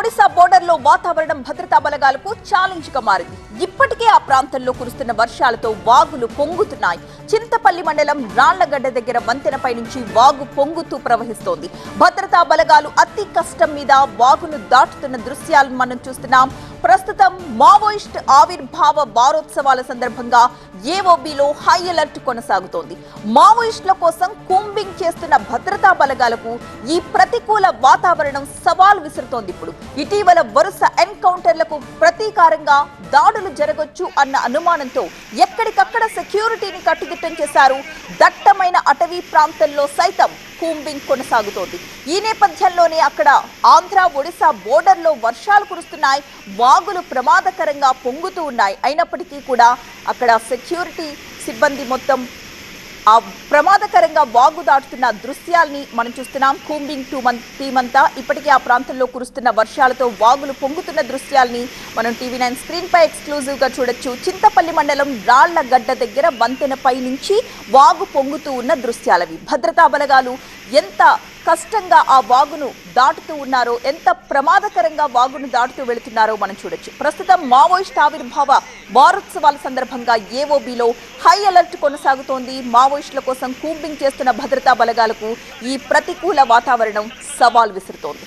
ఒడిశా బోర్డర్లో వాతావరణం భద్రతా బలగాలకు ఛాలెంజ్గా మారింది. ఇప్పటికే ఆ ప్రాంతంలో కురుస్తున్న వర్షాలతో వాగులు పొంగుతున్నాయి. చింతపల్లి మండలం రాళ్ళగడ్డ దగ్గర వంతెనపై నుంచి వాగు పొంగుతూ ప్రవహిస్తోంది. భద్రతా బలగాలు అతి కష్టం మీద వాగును దాటుతున్న దృశ్యాలను మనం చూస్తున్నాం. ప్రస్తుతం మావోయిస్ట్ ఆవిర్భావ వారోత్సవాల సందర్భంగా ఏఓబిలో హై అలర్ట్ కొనసాగుతోంది. మావోయిస్టుల కోసం కూంబింగ్ చేస్తున్న భద్రతా బలగాలకు ఈ ప్రతికూల వాతావరణం సవాల్ విసురుతోంది ఇప్పుడు. ఇటీవల వరుస ఎన్కౌంటర్లకు ప్రతీకారంగా దాడులు జరగొచ్చు అన్న అనుమానంతో ఎక్కడికక్కడ సెక్యూరిటీని కట్టుదిట్టం చేశారు. దట్టమైన అటవీ ప్రాంతంలో సైతం కూంబింగ్ కొనసాగుతోంది. ఈ నేపథ్యంలోనే అక్కడ ఆంధ్ర ఒడిశా బోర్డర్లో వర్షాలు కురుస్తున్నాయి. వాగులు ప్రమాదకరంగా పొంగుతూ ఉన్నాయి. అయినప్పటికీ కూడా అక్కడ సెక్యూరిటీ సిబ్బంది మొత్తం ప్రమాదకరంగా వాగు దాటుతున్న దృశ్యాల్ని మనం చూస్తున్నాం. కూంబింగ్ టూ మంత్ టీమ్ అంతా ఇప్పటికే ఆ ప్రాంతంలో కురుస్తున్న వర్షాలతో వాగులు పొంగుతున్న దృశ్యాల్ని మనం టీవీ నైన్ స్క్రీన్ పై ఎక్స్క్లూజివ్గా చూడొచ్చు. చింతపల్లి మండలం రాళ్ళ గడ్డ దగ్గర వంతెనపై నుంచి వాగు పొంగుతూ ఉన్న దృశ్యాలవి. భద్రతా బలగాలు ఎంత కష్టంగా ఆ వాగును దాటుతూ ఉన్నారో ఎంత ప్రమాదకరంగా వాగును దాటుతూ వెళుతున్నారో మనం చూడొచ్చు. ప్రస్తుతం మావోయిస్ట్ ఆవిర్భావ వారోత్సవాల సందర్భంగా ఏఓబిలో హై అలర్ట్ కొనసాగుతోంది. మావోయిస్టుల కోసం కూంబింగ్ చేస్తున్న భద్రతా బలగాలకు ఈ ప్రతికూల వాతావరణం సవాల్ విసురుతోంది.